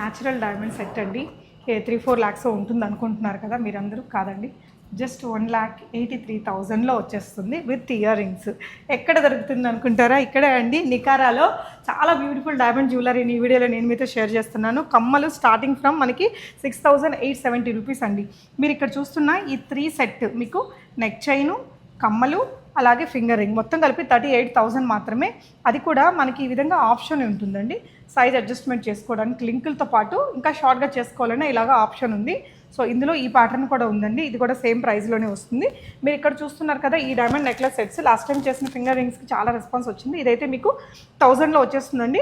Natural diamond set అండి. ఏ three four lakhs ఉంటుంది అనుకుంటున్నారు కదా మీరందరూ? కాదండి. Just one lakh eighty three థౌజండ్లో వచ్చేస్తుంది విత్ ఇయర్ రింగ్స్ ఎక్కడ దొరుకుతుంది అనుకుంటారా? ఇక్కడే అండి. నికారాలో చాలా బ్యూటిఫుల్ డైమండ్ జ్యువెలరీని ఈ వీడియోలో నేను మీతో షేర్ చేస్తున్నాను. కమ్మలు స్టార్టింగ్ ఫ్రమ్ మనకి six thousand eight seventy rupees అండి. మీరు ఇక్కడ చూస్తున్న ఈ త్రీ సెట్ మీకు నెక్ చైను కమ్మలు అలాగే ఫింగర్ రింగ్ మొత్తం కలిపి థర్టీ ఎయిట్ థౌజండ్ మాత్రమే. అది కూడా మనకి ఈ విధంగా ఆప్షన్ ఉంటుందండి సైజ్ అడ్జస్ట్మెంట్ చేసుకోవడానికి లింకులతో పాటు ఇంకా షార్ట్గా చేసుకోవాలనే ఇలాగ ఆప్షన్ ఉంది. సో ఇందులో ఈ ప్యాటర్న్ కూడా ఉందండి. ఇది కూడా సేమ్ ప్రైస్లోనే వస్తుంది. మీరు ఇక్కడ చూస్తున్నారు కదా ఈ diamond necklace sets last time చేసిన ఫింగర్ రింగ్స్కి చాలా రెస్పాన్స్ వచ్చింది. ఇదైతే మీకు థౌజండ్లో వచ్చేస్తుందండి.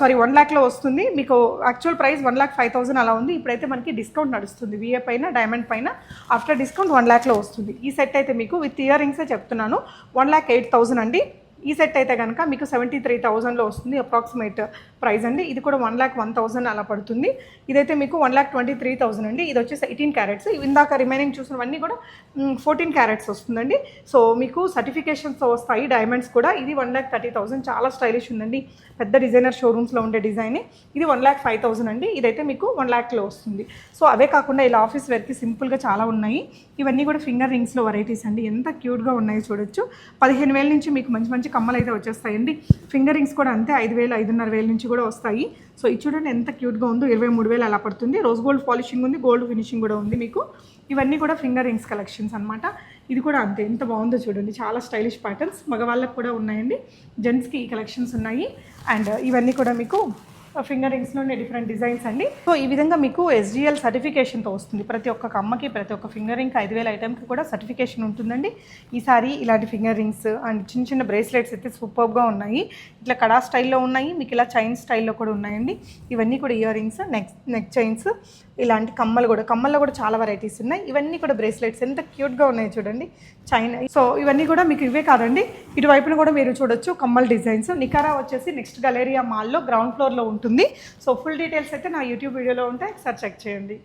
సారీ వన్ ల్యాక్లో వస్తుంది. మీకు actual price one lakh five thousand అలా ఉంది. ఇప్పుడైతే మనకి డిస్కౌంట్ నడుస్తుంది. విఏ పైన డైమండ్ పైన. ఆఫ్టర్ డిస్కౌంట్ వన్ ల్యాక్లో వస్తుంది. ఈ సెట్ అయితే మీకు విత్ ఇయర్ రింగ్సే చెప్తున్నాను. వన్ ల్యాక్ ఎయిట్ థౌసండ్ అండి. ఈ సెట్ అయితే కనుక మీకు సెవెంటీ త్రీ థౌజండ్లో వస్తుంది అప్రాక్సిమేట్ ప్రైస్ అండి. ఇది కూడా వన్ ల్యాక్ వన్ థౌసండ్ అలా పడుతుంది. ఇదైతే మీకు one lakh twenty three thousand అండి. ఇది వచ్చేసి ఎయిటీన్ క్యారెట్స్. ఇందాక రిమైనింగ్ చూసినవన్నీ కూడా ఫోర్టీన్ క్యారెట్స్ వస్తుందండి. సో మీకు సర్టిఫికేషన్స్ వస్తాయి డైమండ్స్ కూడా. ఇది వన్ ల్యాక్ థర్టీ థౌసండ్ చాలా స్టైలిష్ ఉందండి. పెద్ద డిజైనర్ షోరూమ్స్లో ఉండే డిజైన్. ఇది వన్ ల్యాక్ ఫైవ్ థౌసండ్ అండి. ఇదైతే మీకు వన్ ల్యాక్లో వస్తుంది. సో అవే కాకుండా ఇలా ఆఫీస్ వేర్కి సింపుల్గా చాలా ఉన్నాయి. ఇవన్నీ కూడా ఫింగర్ రింగ్స్లో వెరైటీస్ అండి. ఎంత క్యూట్గా ఉన్నాయో చూడొచ్చు. పదిహేను వేల నుంచి మీకు మంచి మంచి కమ్మలు అయితే వచ్చేస్తాయండి. ఫింగర్ రింగ్స్ కూడా అంతే ఐదు వేలు ఐదున్నర వేల నుంచి కూడా వస్తాయి. సో ఇది చూడండి ఎంత క్యూట్గా ఉందో ఇరవై మూడు వేలు అలా పడుతుంది. రోజ్ గోల్డ్ పాలిషింగ్ ఉంది గోల్డ్ ఫినిషింగ్ కూడా ఉంది మీకు. ఇవన్నీ కూడా ఫింగర్ రింగ్స్ కలెక్షన్స్ అనమాట ఇది కూడా అంతే ఎంత బాగుందో చూడండి. చాలా స్టైలిష్ ప్యాటర్న్స్ మగవాళ్ళకు కూడా ఉన్నాయండి. జెంట్స్కి ఈ కలెక్షన్స్ ఉన్నాయి. అండ్ ఇవన్నీ కూడా మీకు ఫింగర్ రింగ్స్లోనే డిఫరెంట్ డిజైన్స్ అండి. సో ఈ విధంగా మీకు ఎస్జిఎల్ సర్టిఫికేషన్తో వస్తుంది. ప్రతి ఒక్క కమ్మకి ప్రతి ఒక్క ఫింగర్ రింగ్ ఐదు వేల ఐటెంకి కూడా సర్టిఫికేషన్ ఉంటుందండి. ఈసారి ఇలాంటి ఫింగర్ రింగ్స్ అండ్ చిన్న చిన్న బ్రేస్లెట్స్ అయితే సూపర్గా ఉన్నాయి. ఇట్లా కడా స్టైల్లో ఉన్నాయి. మీకు ఇలా చైన్ స్టైల్లో కూడా ఉన్నాయండి. ఇవన్నీ కూడా earrings neck neck chains ఇలాంటి కమ్మలు కూడా కమ్మల్లో కూడా చాలా వెరైటీస్ ఉన్నాయి. ఇవన్నీ కూడా బ్రేస్లెట్స్ ఎంత క్యూట్గా ఉన్నాయి చూడండి. చైన్ సో ఇవన్నీ కూడా మీకు ఇవే కాదండి. ఇటువైపున కూడా మీరు చూడొచ్చు కమ్మల డిజైన్స్ నికారా వచ్చేసి నెక్స్ట్ గలేరియా మాల్లో గ్రౌండ్ ఫ్లోర్లో ఉంటుంది. ఉంటుంది. సో ఫుల్ డీటెయిల్స్ అయితే నా యూట్యూబ్ వీడియోలో ఉంటాయి. ఒకసారి చెక్ చేయండి.